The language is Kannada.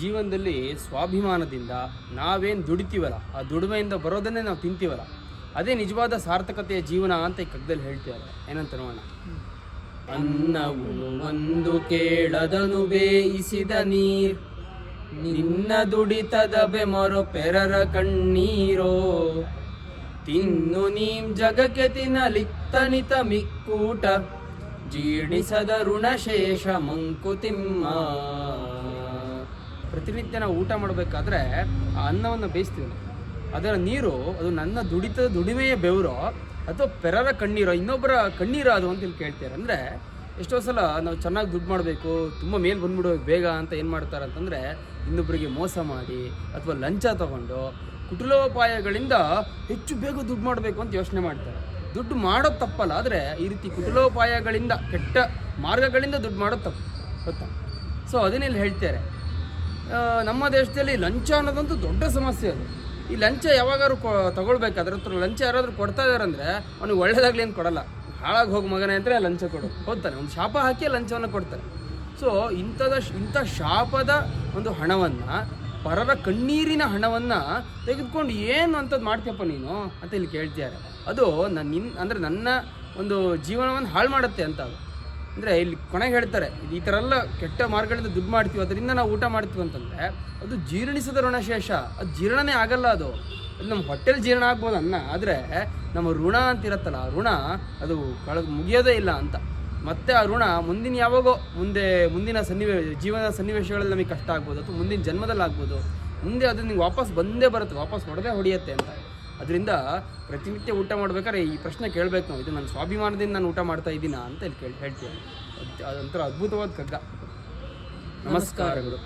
ಜೀವನದಲ್ಲಿ ಸ್ವಾಭಿಮಾನದಿಂದ ನಾವೇನು ದುಡಿತೀವಲ್ಲ, ಆ ದುಡಿಮೆಯಿಂದ ಬರೋದನ್ನೇ ನಾವು ತಿಂತೀವಲ್ಲ. ಅದೇ ನಿಜವಾದ ಸಾರ್ಥಕತೆಯ ಜೀವನ ಅಂತ ಈ ಕಗ್ಗದಲ್ಲಿ ಹೇಳ್ತೀವಲ್ಲ ಏನಂತ ನೋಡೋಣ. ಅನ್ನವು ಒಂದು ಕೇಳದನು ಬೇಯಿಸಿದ ನೀರ್, ನಿನ್ನ ದುಡಿತದ ಬೆಮರು ಪೆರರ ಕಣ್ಣೀರೋ. ತಿನ್ನು ನೀಂ ಜಗಕ್ಕೆ ತಿನ್ನಲಿತ್ತನಿತ ಮಿಕ್ಕೂಟ, ಜೀರ್ಣಿಸದ ಋಣಶೇಷ ಮಂಕುತಿಮ್ಮ ಪ್ರತಿನಿತ್ಯ ನಾವು ಊಟ ಮಾಡಬೇಕಾದ್ರೆ ಆ ಅನ್ನವನ್ನು ಬೇಯಿಸ್ತೀವಿ. ಅದರ ನೀರು, ಅದು ನನ್ನ ದುಡಿತದ ದುಡಿಮೆಯ ಬೆವರು ಅಥವಾ ಪೆರರ ಕಣ್ಣೀರೋ, ಇನ್ನೊಬ್ಬರ ಕಣ್ಣೀರೋ ಅದು ಅಂತ ಇಲ್ಲಿ ಕೇಳ್ತೀರ. ಅಂದರೆ ಎಷ್ಟೋ ಸಲ ನಾವು ಚೆನ್ನಾಗಿ ದುಡ್ಡು ಮಾಡಬೇಕು, ತುಂಬ ಮೇಲೆ ಬಂದ್ಬಿಡೋ, ಬೇಗ ಅಂತ ಏನು ಮಾಡ್ತಾರೆ ಅಂತಂದರೆ ಇನ್ನೊಬ್ಬರಿಗೆ ಮೋಸ ಮಾಡಿ ಅಥವಾ ಲಂಚ ತಗೊಂಡು ಕುಟುಲೋಪಾಯಗಳಿಂದ ಹೆಚ್ಚು ಬೇಗ ದುಡ್ಡು ಮಾಡಬೇಕು ಅಂತ ಯೋಚನೆ ಮಾಡ್ತಾರೆ. ದುಡ್ಡು ಮಾಡೋದು ತಪ್ಪಲ್ಲ, ಆದರೆ ಈ ರೀತಿ ಕುಟುಲೋಪಾಯಗಳಿಂದ ಕೆಟ್ಟ ಮಾರ್ಗಗಳಿಂದ ದುಡ್ಡು ಮಾಡೋದು ತಪ್ಪು. ಗೊತ್ತಾ? ಸೊ ಅದನ್ನೆಲ್ಲಿ ಹೇಳ್ತಾರೆ. ನಮ್ಮ ದೇಶದಲ್ಲಿ ಲಂಚ ಅನ್ನೋದಂತೂ ದೊಡ್ಡ ಸಮಸ್ಯೆ ಅದು. ಈ ಲಂಚ ಯಾವಾಗಾದ್ರು ಕೊ ತಗೊಳ್ಬೇಕಾದ್ರೆ ಲಂಚ ಯಾರಾದರೂ ಕೊಡ್ತಾ ಇದ್ದಾರೆ ಅಂದರೆ ಅವ್ನಿಗೆ ಒಳ್ಳೇದಾಗ್ಲಿ ಏನು ಕೊಡಲ್ಲ. ಹಾಳಾಗಿ ಹೋಗಿ ಮಗನೇ ಅಂದರೆ ಲಂಚ ಕೊಡು. ಹೋಗ್ತಾನೆ. ಒಂದು ಶಾಪ ಹಾಕಿ ಲಂಚವನ್ನು ಕೊಡ್ತಾರೆ ಸೊ ಇಂಥದ ಇಂಥ ಶಾಪದ ಒಂದು ಹಣವನ್ನು, ಪರರ ಕಣ್ಣೀರಿನ ಹಣವನ್ನು ತೆಗೆದುಕೊಂಡು ಏನು ಅಂಥದ್ದು ಮಾಡ್ತೀಯಪ್ಪ ನೀನು ಅಂತ ಇಲ್ಲಿ ಕೇಳ್ತಿದ್ದಾರೆ. ಅದು ನನ್ನ ನಿನ್ನ ಅಂದರೆ ನನ್ನ ಒಂದು ಜೀವನವನ್ನು ಹಾಳು ಮಾಡುತ್ತೆ ಅಂತ ಅದು. ಅಂದರೆ ಇಲ್ಲಿ ಕೊನೆಗೆ ಹೇಳ್ತಾರೆ ಈ ಥರ ಎಲ್ಲ ಕೆಟ್ಟ ಮಾರ್ಗಗಳಿಂದ ದುಡ್ಡು ಮಾಡ್ತೀವಿ, ಅದರಿಂದ ನಾವು ಊಟ ಮಾಡ್ತೀವಿ ಅಂತಂದರೆ, ಅದು ಜೀರ್ಣಿಸದ ಋಣಶೇಷ, ಅದು ಜೀರ್ಣನೇ ಆಗಲ್ಲ ಅದು. ಅದು ನಮ್ಮ ಹೊಟ್ಟೆಲಿ ಜೀರ್ಣ ಆಗ್ಬೋದು ಅನ್ನ, ಆದರೆ ನಮ್ಮ ಋಣ ಅಂತ ಇರತ್ತಲ್ಲ, ಆ ಋಣ ಅದು ಕಳೆದು ಮುಗಿಯೋದೇ ಇಲ್ಲ ಅಂತ. ಮತ್ತೆ ಆ ಋಣ ಮುಂದಿನ ಯಾವಾಗೋ, ಮುಂದೆ, ಮುಂದಿನ ಸನ್ನಿವೇಶ ಜೀವನದ ಸನ್ನಿವೇಶಗಳಲ್ಲಿ ನಮಗೆ ಕಷ್ಟ ಆಗ್ಬೋದು, ಅಥವಾ ಮುಂದಿನ ಜನ್ಮದಲ್ಲಿ ಆಗ್ಬೋದು ಮುಂದೆ ಅದು ನಿಮ್ಗೆ ವಾಪಸ್ ಬಂದೇ ಬರುತ್ತೆ, ವಾಪಸ್ ಹೊಡೆದೇ ಹೊಡೆಯುತ್ತೆ ಅಂತ. ಅದರಿಂದ ಪ್ರತಿನಿತ್ಯ ಊಟ ಮಾಡ್ಬೇಕಾದ್ರೆ ಈ ಪ್ರಶ್ನೆ ಕೇಳಬೇಕು ನಾವು. ಇದು ನನ್ನ ಸ್ವಾಭಿಮಾನದಿಂದ ನಾನು ಊಟ ಮಾಡ್ತಾ ಇದ್ದೀನಾ ಅಂತ ಇಲ್ಲಿ ಕೇಳಿ ಹೇಳ್ತೀನಿ. ಅದು- ಅದೊಂಥರ ಅದ್ಭುತವಾದ ಕಗ್ಗ ನಮಸ್ಕಾರಗಳು.